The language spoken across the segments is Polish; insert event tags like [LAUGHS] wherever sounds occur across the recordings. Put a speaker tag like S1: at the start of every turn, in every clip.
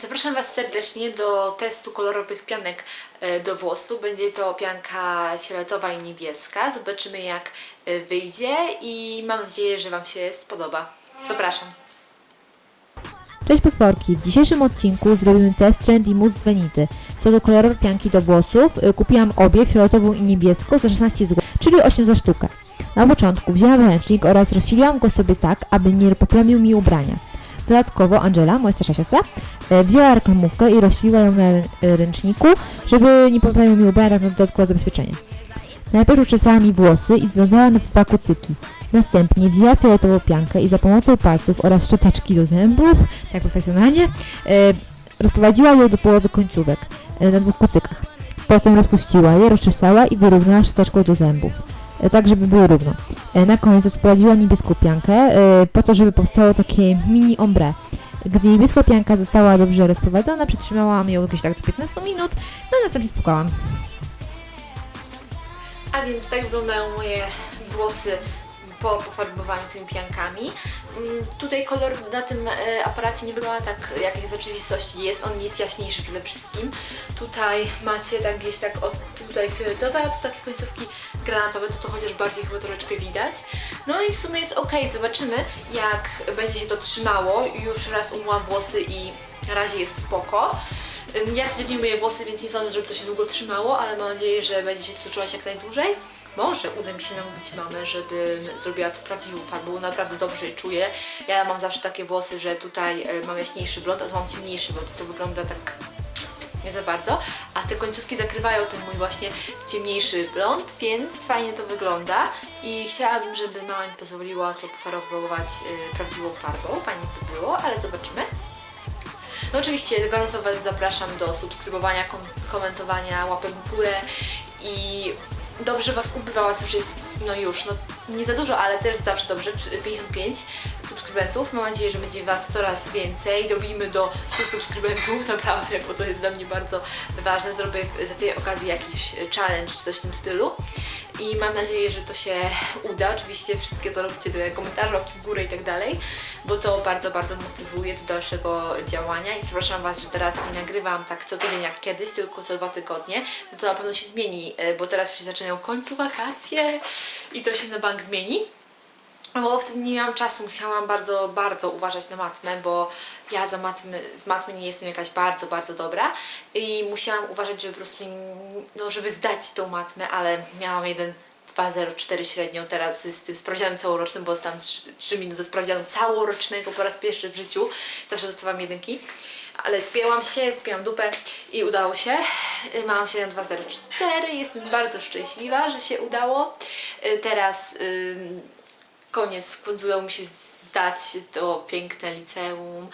S1: Zapraszam Was serdecznie do testu kolorowych pianek e, do włosów. Będzie to pianka fioletowa i niebieska. Zobaczymy jak e, wyjdzie i mam nadzieję, że Wam się spodoba. Zapraszam.
S2: Cześć potworki! W dzisiejszym odcinku zrobimy test Trendy Mousse z Venity. Są to kolorowe pianki do włosów. Y, Kupiłam obie, fioletową i niebieską, za 16 zł, czyli 8 za sztukę. Na początku wzięłam ręcznik oraz rozsiliłam go sobie tak, aby nie poplamił mi ubrania. Dodatkowo Angela, moja starsza siostra, y, wzięła reklamówkę i rozsiliła ją na rę- ręczniku, żeby nie poplamił mi ubrania, na dodatkowe zabezpieczenie. Najpierw uczesała mi włosy i związała na dwa kucyki. Następnie wzięła fioletową piankę i za pomocą palców oraz szczoteczki do zębów, tak profesjonalnie, e, rozprowadziła ją do połowy końcówek e, na dwóch kucykach. Potem rozpuściła je, rozczesała i wyrównała szczoteczką do zębów, e, tak żeby były równo. E, na koniec rozprowadziła niebieską piankę e, po to, żeby powstało takie mini ombre. Gdy niebieska pianka została dobrze rozprowadzona, przytrzymałam ją jakieś tak do 15 minut, no i następnie spłukałam.
S1: A więc tak wyglądają moje włosy po pofarbowaniu tymi piankami. Mm, Tutaj kolor na tym e, aparacie nie wygląda tak, jak w rzeczywistości jest. On jest jaśniejszy przede wszystkim. Tutaj macie tak gdzieś tak od tutaj fioletowe, a tu takie końcówki granatowe, to to chociaż bardziej chyba troszeczkę widać. No i w sumie jest ok, zobaczymy jak będzie się to trzymało. Już raz umyłam włosy i na razie jest spoko. Ja codziennie myję włosy, więc nie sądzę, żeby to się długo trzymało, ale mam nadzieję, że będzie się to czułaś jak najdłużej. Może uda mi się namówić mamę, żeby zrobiła to prawdziwą farbą, bo naprawdę dobrze je czuję. Ja mam zawsze takie włosy, że tutaj e, mam jaśniejszy blond, a tu mam ciemniejszy blond i to wygląda tak nie za bardzo, a te końcówki zakrywają ten mój właśnie ciemniejszy blond, więc fajnie to wygląda i chciałabym, żeby mama mi pozwoliła to pofarbować y, prawdziwą farbą, fajnie by było, ale zobaczymy. No oczywiście gorąco Was zapraszam do subskrybowania, kom komentowania, łapek w górę i dobrze Was ubywa, już jest, no już, no nie za dużo, ale też zawsze dobrze, czy- 55 subskrybentów. Mam nadzieję, że będzie Was coraz więcej. Dobijmy do 100 subskrybentów, [LAUGHS] naprawdę, bo to jest dla mnie bardzo ważne. Zrobię za tej okazji jakiś challenge czy coś w tym stylu. I mam nadzieję, że to się uda. Oczywiście wszystkie to róbcie te komentarze, łapki w górę i tak dalej, bo to bardzo, bardzo motywuje do dalszego działania. I przepraszam Was, że teraz nie nagrywam tak co tydzień jak kiedyś, tylko co dwa tygodnie. To na pewno się zmieni, e, bo teraz już się zaczynają w końcu wakacje i to się na bank zmieni. Bo wtedy nie miałam czasu, musiałam bardzo, bardzo uważać na matmę, bo ja za matmy, z matmy nie jestem jakaś bardzo, bardzo dobra i musiałam uważać, żeby po prostu, no, żeby zdać tą matmę, ale miałam jeden 2,04 średnią teraz z tym sprawdzianem całorocznym, bo dostałam 3, 3 minuty ze sprawdzianu całorocznego po raz pierwszy w życiu, zawsze dostawałam jedynki. Ale spięłam się, spięłam dupę i udało się. Y, Mam 7204, jestem bardzo szczęśliwa, że się udało. Y, Teraz koniec, udało mi się zdać to piękne liceum,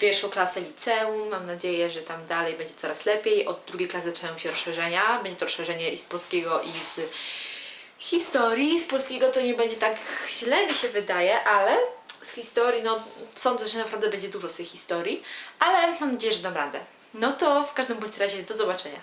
S1: pierwszą klasę liceum. Mam nadzieję, że tam dalej będzie coraz lepiej. Od drugiej klasy zaczynają się rozszerzenia. Będzie to rozszerzenie i z polskiego, i z historii. Z polskiego to nie będzie tak źle, mi się wydaje, ale z historii, no sądzę, że naprawdę będzie dużo z tej historii, ale mam nadzieję, że dam radę. No to w każdym bądź razie do zobaczenia.